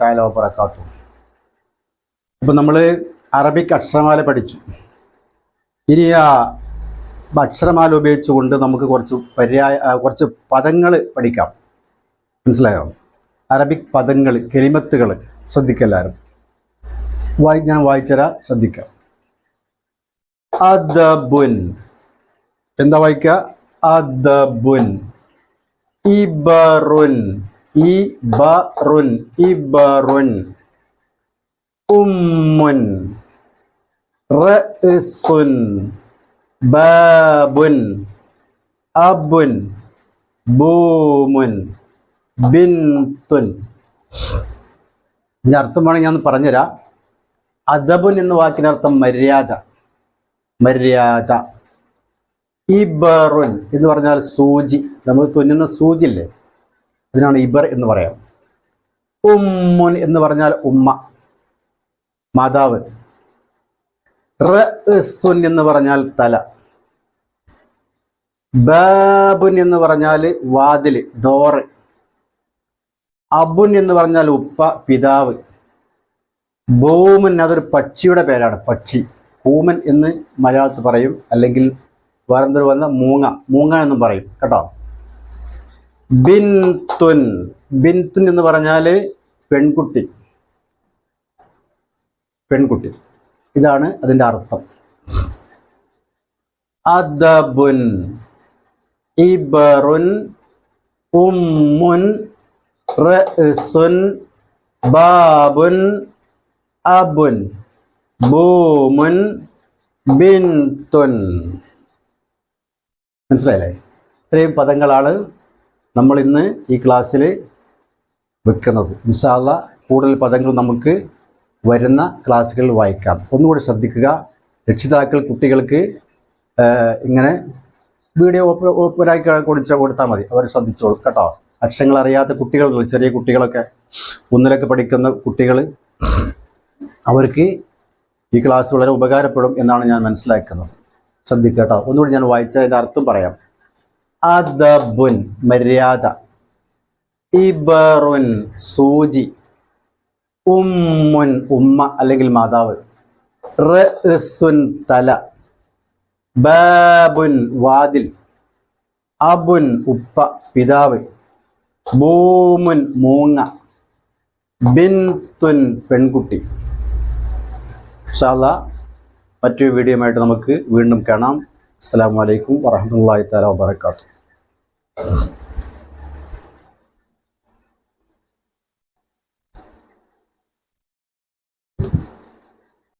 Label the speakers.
Speaker 1: താല ഇപ്പം നമ്മൾ അറബിക് അക്ഷരമാല പഠിച്ചു. ഇനി ആ അക്ഷരമാല ഉപയോഗിച്ചുകൊണ്ട് നമുക്ക് കുറച്ച് പര്യായ കുറച്ച് പദങ്ങൾ പഠിക്കാം. മനസ്സിലായോ? അറബിക് പദങ്ങൾ കെലിമത്തുകൾ ശ്രദ്ധിക്കെല്ലാവരും വായി ഞാൻ വായിച്ചരാ ശ്രദ്ധിക്കാം. അദബുൻ. എന്താ വായിക്കുക അദബുൻ. ഇബറുൻ. ഇബറുൻ ഇബറുൻ ഉമ്മുൻ റഅസുൻ ബാബുൻ അബുൻ ബൂമുൻ ബിൻതുൻ ഇതിന്റെ അർത്ഥം വേണമെങ്കിൽ ഞാൻ പറഞ്ഞുതരാം. അദബുൻ എന്ന വാക്കിനർത്ഥം മര്യാദ. മര്യാദ. ഇബറുൻ എന്ന് പറഞ്ഞാൽ സൂചി. നമ്മൾ തുന്നുന്ന സൂചില്ലേ അതിനാണ് ഇബർ എന്ന് പറയാം. ഉമ്മുൻ എന്ന് പറഞ്ഞാൽ ഉമ്മ മാതാവ്. റസുൻ എന്ന് പറഞ്ഞാൽ തല. ബാബുൻ എന്ന് പറഞ്ഞാൽ വാതിൽ ഡോറ്. അബുൻ എന്ന് പറഞ്ഞാൽ ഉപ്പ പിതാവ്. ഭൂമൻ അതൊരു പക്ഷിയുടെ പേരാണ് പക്ഷി. കൂമൻ എന്ന് മലയാളത്തിൽ പറയും അല്ലെങ്കിൽ വേറെന്തൊരു വന്ന മൂങ്ങ. മൂങ്ങ എന്നും പറയും കേട്ടോ? ബിൻതുൻ. ബിൻതുൻ എന്ന് പറഞ്ഞാൽ പെൺകുട്ടി. പെൺകുട്ടി. ഇതാണ് അതിന്റെ അർത്ഥം. അദബുൻ. ഇബറുൻ. ഉമ്മുൻ. റസുൻ ബാബുൻ. അബുൻ. ബൂമുൻ. ബിൻതുൻ. മനസ്സിലായില്ലേ? ഇത്രയും പദങ്ങളാണ് നമ്മൾ ഇന്ന് ഈ ക്ലാസ്സിൽ വെക്കുന്നത്. ഇൻഷാല്ല കൂടുതൽ പദങ്ങൾ നമുക്ക് വരുന്ന ക്ലാസ്സുകളിൽ വായിക്കാം. ഒന്നുകൂടി ശ്രദ്ധിക്കുക. രക്ഷിതാക്കൾ കുട്ടികൾക്ക് ഇങ്ങനെ വീഡിയോ ഓപ്പ ഓപ്പനായി കൊടുത്ത കൊടുത്താൽ മതി. അവർ ശ്രദ്ധിച്ചോളും കേട്ടോ. അക്ഷരങ്ങൾ അറിയാത്ത കുട്ടികൾ ചെറിയ കുട്ടികളൊക്കെ ഒന്നിലൊക്കെ പഠിക്കുന്ന കുട്ടികൾ അവർക്ക് ഈ ക്ലാസ് വളരെ ഉപകാരപ്പെടും എന്നാണ് ഞാൻ മനസ്സിലാക്കുന്നത്. ശ്രദ്ധിക്കുക കേട്ടോ. ഒന്നുകൂടി ഞാൻ വായിച്ചതിന്റെ അർത്ഥം പറയാം. അദബുൻ മര്യാദ. ഇബറുൻ സൂചി. ഉമ്മുൻ ഉമ്മ അല്ലെങ്കിൽ മാതാവ്. റഅസുൻ തല. ബാബുൻ വാതിൽ. അബുൻ ഉപ്പ പിതാവ്. ഭൂമുൻ മൂങ്ങ. ബിൻതുൻ പെൺകുട്ടി. ഇൻഷാല്ലാ മറ്റൊരു വീഡിയോയുമായിട്ട് നമുക്ക് വീണ്ടും കാണാം. അസ്സാം വലൈക്കും വറഹമുല്ലാ തല Ugh.